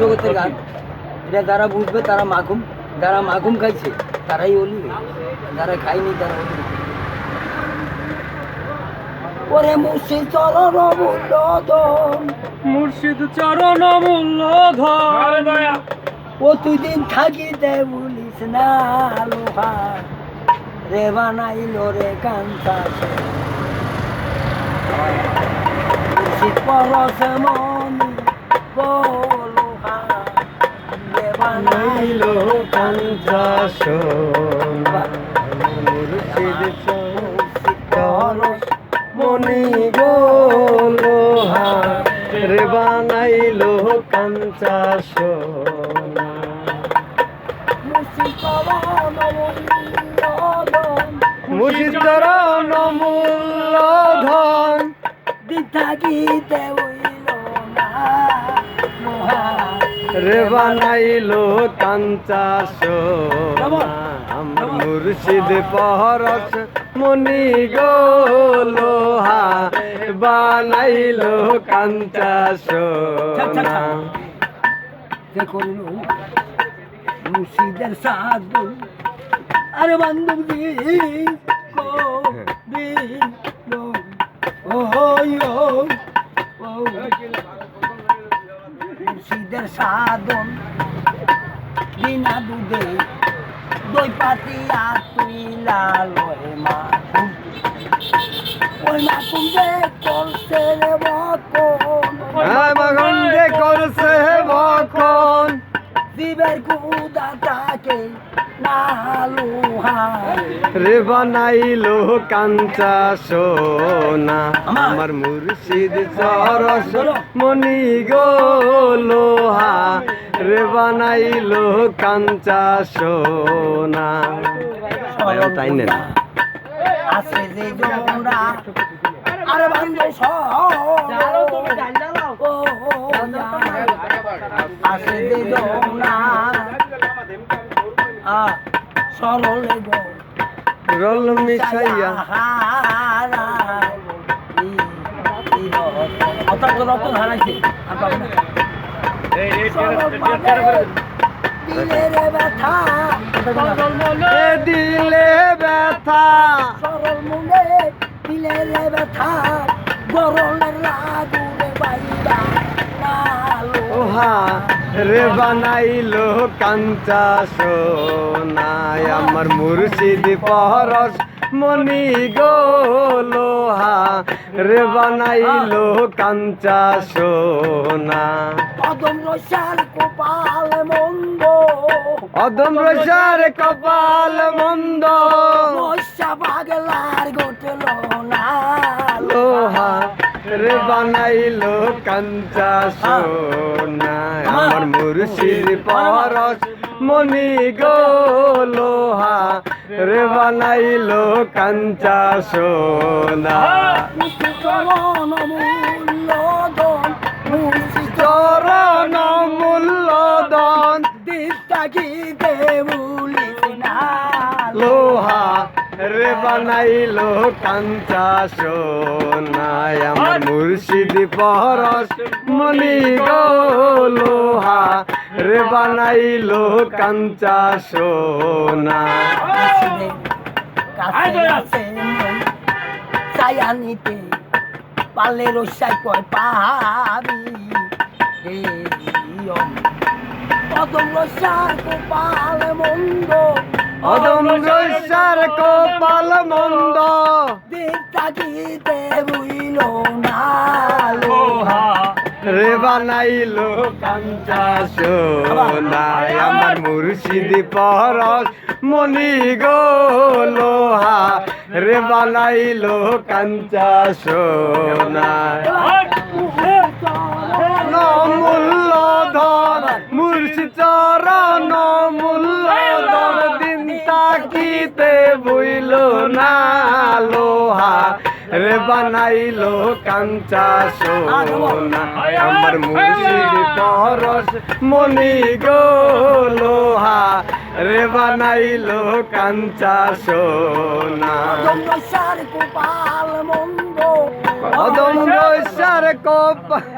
জগতের গান। এটা যারা বুঝবে তারা মাখুম। যারা মাখুম খাইছে তারাই অলি। যারা খায়নি তারা অলি। ওরে মুসি চলন মূল্যধন। মুর্শিদ চরণ মূল্য ও তুই দিন থাকিতে বলিস না লোহা। রে বানাইলো রে কান্তা পরশ মনি বানাইলো কাঞ্চা সোনা মুর্শিদ চরণ মনি গো লোহা রে বানাইলো কাঞ্চা সোনা মুর্শিদ চরণ থাকিতে হইল রে বানাইলো কাঞ্চা সোনা আমার মুর্শিদ মনি গো লোহা বানাইলো কাঞ্চা সোনা। যে করল মুর্শিদের সাধু আরে বান্ধব। সাধন। বিনা দুধে দই পাতিয়া তুই লাল মা ওই মাকুম যে করছে রে বকন। মগন্ডে করছে বখন জীবের গুদা রে বানাইলো কাঞ্চা সোনা আমার। মুর্শিদ সরস মনি গো লোহা রে বানাইলো কাঞ্চা সোনা তাই না আছে যে জোড়া আরে বান্ধব আছে যে জোড়া সরলে গো রল মিশাইয়া হারাইছে দিলের ব্যথা। দিলে ব্যথা। সরল মনে দিলে ব্যথা। গরমের লাগুরে বাইবা নালো ওহা রে বানাইলো কাঞ্চা সোনায়। আমার মুর্শিদ পরশ মনি গো লোহা রে বানাইলো কাঞ্চা সোনা। কদম রসার কপাল মন্দ। অদম রসার কপাল মন্দ। পাগলার গোটল না। লোহা রে বানাইলো কাঞ্চা সোনায় আমার মুর্শিদ পরশ মনি গো লোহা রে বানাইলো কাঞ্চা সোনা। রে বানাইলো কাঞ্চা সোনায় আমার মুর্শিদ পরশ মনি লোহা। রে বানাইলো কাঞ্চা সোনা ছায়া নিতে পালে রসাই কয় পাহাড়ি। হে ইয়ম। কদম রসার কপাল অদম কপাল মন্দ। দিতা গীতে বুইল না লোহা। রে বানাইলো কাঞ্চা সোনায় আমার মুর্শিদ পরশ মনি গো লোহা। রে বানাইলো কাঞ্চা সোনায় মূল্য ধর মুর্শিদ চরণ মূল্য ধর তাকিতে বইল না লোহা রে বানাইলো কাঞ্চা সোনা। আমার মুর্শিদ পরশ মনি গো লোহা রে বানাইলো কাঞ্চা সোনা। কদম রসার কপাল